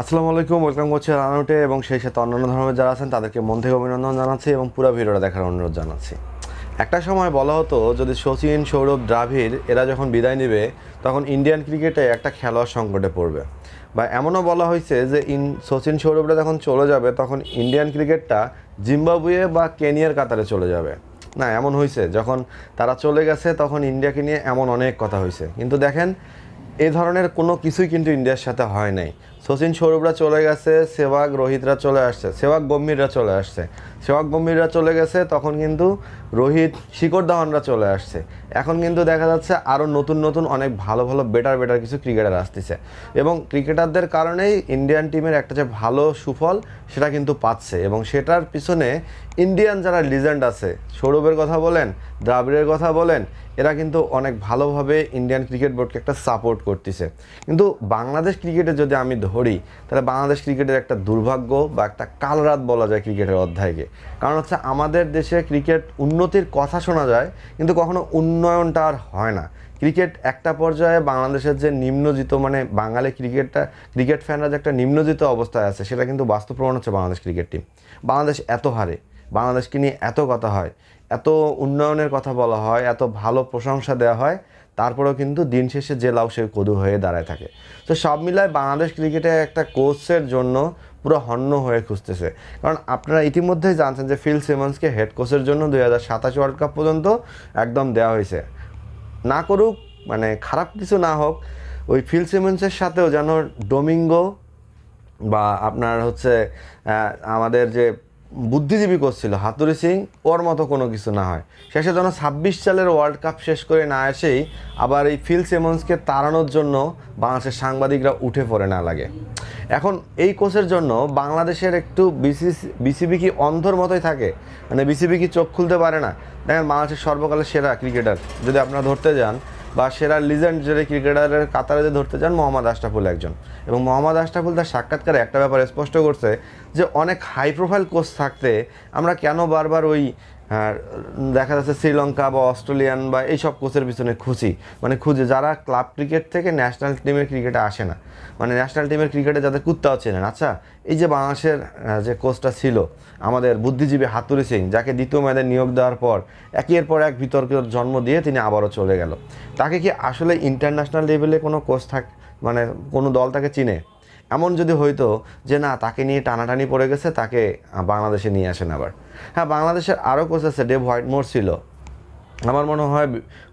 আসসালামু আলাইকুম, ওয়েলকাম করছি রানাউটে এবং সেই সাথে অন্যান্য ধর্মের যারা আছেন, তাদেরকে মন থেকে অভিনন্দন জানাচ্ছি এবং পুরো ভিডিওটা দেখার অনুরোধ জানাচ্ছি। একটা সময় বলা হতো, যদি সচিন সৌরভ, দ্রাভিড় এরা যখন বিদায় নেবে, তখন ইন্ডিয়ান ক্রিকেটে একটা খেলোয়াড় সংকটে পড়বে। বা এমনও বলা হয়েছে যে, ইন সচিন সৌরভরা যখন চলে যাবে, তখন ইন্ডিয়ান ক্রিকেটটা জিম্বাবুয়ে বা কেনিয়ার কাতারে চলে যাবে। না, এমন হয়েছে যখন তারা চলে গেছে, তখন ইন্ডিয়াকে নিয়ে এমন অনেক কথা হয়েছে কিন্তু দেখেন, এ ধরনের কোনো কিছুই কিন্তু ইন্ডিয়ার সাথে হয় নাই। সচিন সৌরভরা চলে গেছে, সেবাগ রোহিতরা চলে আসছে, সেবাগ গম্ভীররা চলে আসছে। সেবাগ গম্ভীররা চলে গেছে, তখন কিন্তু রোহিত শিকর ধাওয়ানরা চলে আসছে। এখন কিন্তু দেখা যাচ্ছে আরও নতুন নতুন অনেক ভালো ভালো বেটার বেটার কিছু ক্রিকেটার আসতেছে। এবং ক্রিকেটারদের কারণেই ইন্ডিয়ান টিমের একটা যে ভালো সুফল, সেটা কিন্তু পাচ্ছে। এবং সেটার পিছনে ইন্ডিয়ান যারা লিজেন্ড আছে, সৌরভের কথা বলেন, দ্রাবিড়ের কথা বলেন, এরা কিন্তু অনেক ভালোভাবে ইন্ডিয়ান ক্রিকেট বোর্ডকে একটা সাপোর্ট করতেছে। কিন্তু বাংলাদেশ ক্রিকেটে যদি আমি ধরি তাহলে বাংলাদেশ ক্রিকেটের একটা দুর্ভাগ্য বা একটা কালরাত বলা যায় ক্রিকেটের অধ্যায়কে। কারণ হচ্ছে আমাদের দেশে ক্রিকেট উন্নতির কথা শোনা যায়, কিন্তু কখনো উন্নয়নটা আর হয় না। ক্রিকেট একটা পর্যায়ে বাংলাদেশের যে নিম্নজিত মানে বাঙালি ক্রিকেটটা, ক্রিকেট ফ্যানরা যে একটা নিম্নজিত অবস্থায় আছে, সেটা কিন্তু বাস্তব প্রমাণ হচ্ছে বাংলাদেশ ক্রিকেট টিম। বাংলাদেশ এত হারে, বাংলাদেশকে নিয়ে এত কথা হয়, এত উন্নয়নের কথা বলা হয়, এত ভালো প্রশংসা দেওয়া হয় তারপরেও কিন্তু দিন শেষে যে লাউ সে কদু হয়ে দাঁড়ায় থাকে। তো সব মিলায় বাংলাদেশ ক্রিকেটে একটা কোচের জন্য পুরো হন্য হয়ে খুঁজতেছে। কারণ আপনারা ইতিমধ্যেই জানছেন যে ফিল সিমন্সকে হেড কোচের জন্য দুই হাজার সাতাশ ওয়ার্ল্ড কাপ পর্যন্ত একদম দেওয়া হয়েছে। না করুক মানে খারাপ কিছু না হোক, ওই ফিল সিমেন্সের সাথেও যেন ডোমিঙ্গো বা আপনার হচ্ছে আমাদের যে বুদ্ধিজীবী কোচ ছিল হাতুরি সিং ওর মতো কোনো কিছু না হয়। শেষে যেন ছাব্বিশ সালের ওয়ার্ল্ড কাপ শেষ করে না এসেই আবার এই ফিল সিমন্সকে তাড়ানোর জন্য বাংলাদেশের সাংবাদিকরা উঠে পড়ে না লাগে। এখন এই কোচের জন্য বাংলাদেশের একটু বিসিসি, বিসিবি কি অন্ধর মতোই থাকে? মানে বিসিবি কি চোখ খুলতে পারে না? দেখেন বাংলাদেশের সর্বকালের সেরা ক্রিকেটার। যদি আপনারা ধরতে যান বা সেরা লিজেন্ড যে ক্রিকেটারের কাতারে যে ধরতে চান, মোহাম্মদ আশরাফুল একজন। এবং মোহাম্মদ আশরাফুল তার সাক্ষাৎকারে একটা ব্যাপার স্পষ্ট করছে যে, অনেক হাই প্রোফাইল কোচ থাকতে আমরা কেন বারবার ওই আহ, দেখা যাচ্ছে শ্রীলঙ্কা বা অস্ট্রেলিয়ান বা এইসব কোচের পিছনে খুঁজি মানে খুঁজে যারা ক্লাব ক্রিকেট থেকে ন্যাশনাল টিমের ক্রিকেটে আসে না। মানে ন্যাশনাল টিমের ক্রিকেটে যাদের কুত্তাও চেনেন আচ্ছা এই যে বাংলাদেশের যে কোচটা ছিল আমাদের বুদ্ধিজীবী হাতুরি সিং যাকে দ্বিতীয় মেয়াদে নিয়োগ দেওয়ার পর একের পর এক বিতর্কের জন্ম দিয়ে তিনি আবারও চলে গেল। তাকে কি আসলে ইন্টারন্যাশনাল লেভেলে কোনো কোচ থাক মানে কোনো দল তাকে চিনে? এমন যদি হইতো যে না, তাকে নিয়ে টানাটানি পড়ে গেছে, তাকে বাংলাদেশে নিয়ে আসেন আবার। হ্যাঁ বাংলাদেশের আরও কোচ আছে, ডেভ হোয়াইট হোয়াইটমোর ছিল। আমার মনে হয়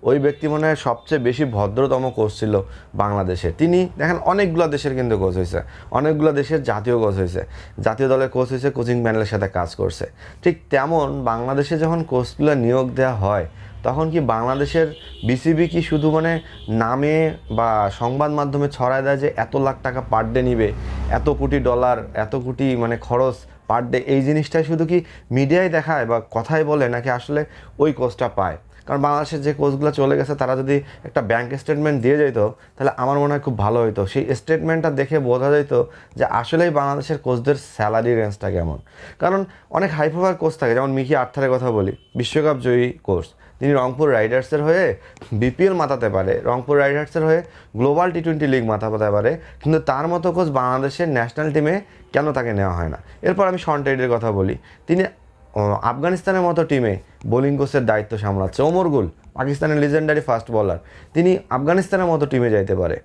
ওই ব্যক্তি মনে হয় সবচেয়ে বেশি ভদ্রতম কোচ ছিল বাংলাদেশে। তিনি দেখেন অনেকগুলো দেশের কিন্তু কোচ হয়েছে অনেকগুলো দেশের জাতীয় কোচ হয়েছে জাতীয় দলের কোচ হয়েছে কোচিং প্যানেলের সাথে কাজ করছে। ঠিক তেমন বাংলাদেশে যখন কোচগুলো নিয়োগ দেওয়া হয় তখন কি বাংলাদেশের বিসিবি কি শুধু মানে নামে বা সংবাদ মাধ্যমে ছড়ায় দেয় যে এত লাখ টাকা পার ডে নিবে, এত কোটি ডলার এত কোটি মানে খরচ পার ডে এই জিনিসটাই শুধু কি মিডিয়ায় দেখায় বা কথাই বলে নাকি আসলে ওই কোচটা পায়? কারণ বাংলাদেশের যে কোচগুলো চলে গেছে, তারা যদি একটা ব্যাংক স্টেটমেন্ট দিয়ে যেত তাহলে আমার মনে হয় খুব ভালো হতো সেই স্টেটমেন্টটা দেখে বোঝা যেত যে আসলেই বাংলাদেশের কোচদের স্যালারি রেঞ্জটা কেমন। কারণ অনেক হাই কোচ থাকে, যেমন মিকি আর্থারের কথা বলি, বিশ্বকাপ জয়ী কোচ। তিনি রংপুর রাইডার্সের হয়ে বিপিএল মাতাতে পারে, রংপুর রাইডার্সের হয়ে গ্লোবাল টি টোয়েন্টি লিগ মাতাতে পারে, কিন্তু তার মতো কোচ বাংলাদেশের ন্যাশনাল টিমে কেন তাকে নেওয়া হয় না? এরপর আমি শন কথা বলি। তিনি আফগানিস্তানের মতো টিমে বোলিং কোচের দায়িত্ব সামলাচ্ছে। ওমর গুল, পাকিস্তানের লিজেন্ডারি ফাস্ট বলার তিনি আফগানিস্তানের মতো টিমে যাইতে পারে।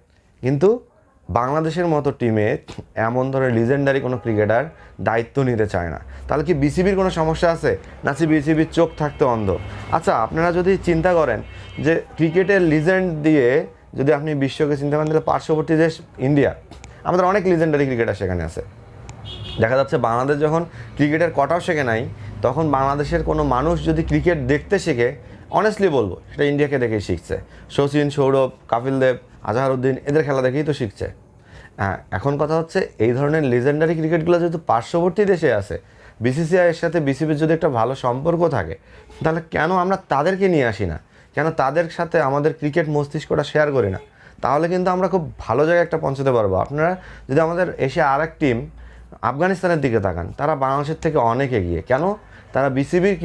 কিন্তু বাংলাদেশের মতো টিমে এমন ধরনের লিজেন্ডারি কোনো ক্রিকেটার দায়িত্ব নিতে চায় না। তাহলে কি বিসিবির কোনো সমস্যা আছে? নাকি বিসিবির চোখ থাকতে অন্ধ? আচ্ছা আপনারা যদি চিন্তা করেন যে ক্রিকেটের লিজেন্ড দিয়ে যদি আপনি বিশ্বকে চিন্তা করেন, তাহলে পার্শ্ববর্তী দেশ ইন্ডিয়া আমাদের অনেক লিজেন্ডারি ক্রিকেটার সেখানে আছে। দেখা যাচ্ছে বাংলাদেশ যখন ক্রিকেটের কটাও শেখে নাই তখন বাংলাদেশের কোনো মানুষ যদি ক্রিকেট দেখতে শেখে অনেস্টলি বলব, সেটা ইন্ডিয়াকে দেখেই শিখছে। শচীন, সৌরভ, কাপিল দেব, আজহারউদ্দিন, এদের খেলা দেখেই তো শিখছে। হ্যাঁ এখন কথা হচ্ছে এই ধরনের লিজেন্ডারি ক্রিকেটগুলো যেহেতু পার্শ্ববর্তী দেশে আছে বিসিসিআই এর সাথে বিসিবির যদি একটা ভালো সম্পর্ক থাকে, তাহলে কেন আমরা তাদেরকে নিয়ে আসি না? কেন তাদের সাথে আমাদের ক্রিকেট মস্তিষ্কটা শেয়ার করি না? তাহলে কিন্তু আমরা খুব ভালো জায়গায় একটা পৌঁছতে পারব। আপনারা যদি আমাদের এশিয়া আর এক টিম আফগানিস্তানের দিকে তাকান, তারা বাংলাদেশের থেকে অনেক এগিয়ে। কেন? তারা বিসিবির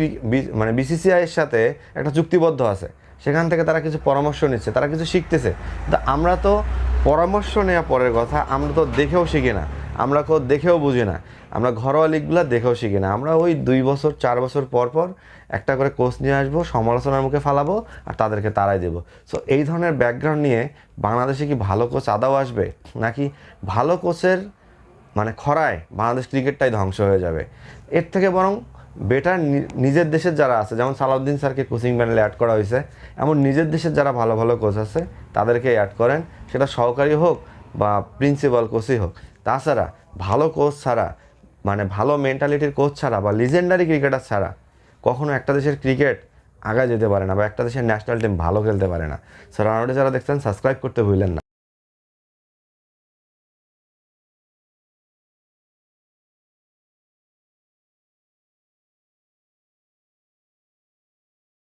মানে বিসিসিআই এর সাথে একটা চুক্তিবদ্ধ আছে। সেখান থেকে তারা কিছু পরামর্শ নিচ্ছে, তারা কিছু শিখতেছে। কিন্তু আমরা তো পরামর্শ নেওয়া পরের কথা, আমরা তো দেখেও শিখি না। আমরা কোচ দেখেও বুঝি না। আমরা ঘরোয়া লিগগুলো দেখেও শিখি না। আমরা ওই দুই বছর, চার বছর পর পর একটা করে কোচ নিয়ে আসব, সমালোচনার মুখে ফালাবো আর তাদেরকে তারাই দেবো। সো এই ধরনের ব্যাকগ্রাউন্ড নিয়ে বাংলাদেশে কি ভালো কোচ আদাও আসবে? নাকি ভালো কোচের মানে খরায় বাংলাদেশ ক্রিকেটটাই ধ্বংস হয়ে যাবে। এর থেকে বরং বেটার নিজের দেশের যারা আছে, যেমন সালাউদ্দিন স্যারকে কোচিং প্যানেলে অ্যাড করা হয়েছে, এমন নিজের দেশের যারা ভালো ভালো কোচ আছে, তাদেরকে অ্যাড করেন। সেটা সহকারী হোক বা প্রিন্সিপাল কোচই হোক। তাছাড়া ভালো কোচ ছাড়া মানে ভালো মেন্টালিটির কোচ ছাড়া বা লিজেন্ডারি ক্রিকেটার ছাড়া কখনো একটা দেশের ক্রিকেট আগায় যেতে পারে না বা একটা দেশের ন্যাশনাল টিম ভালো খেলতে পারে না। স্যার রানাউটে যারা দেখছেন সাবস্ক্রাইব করতে ভুলেন না।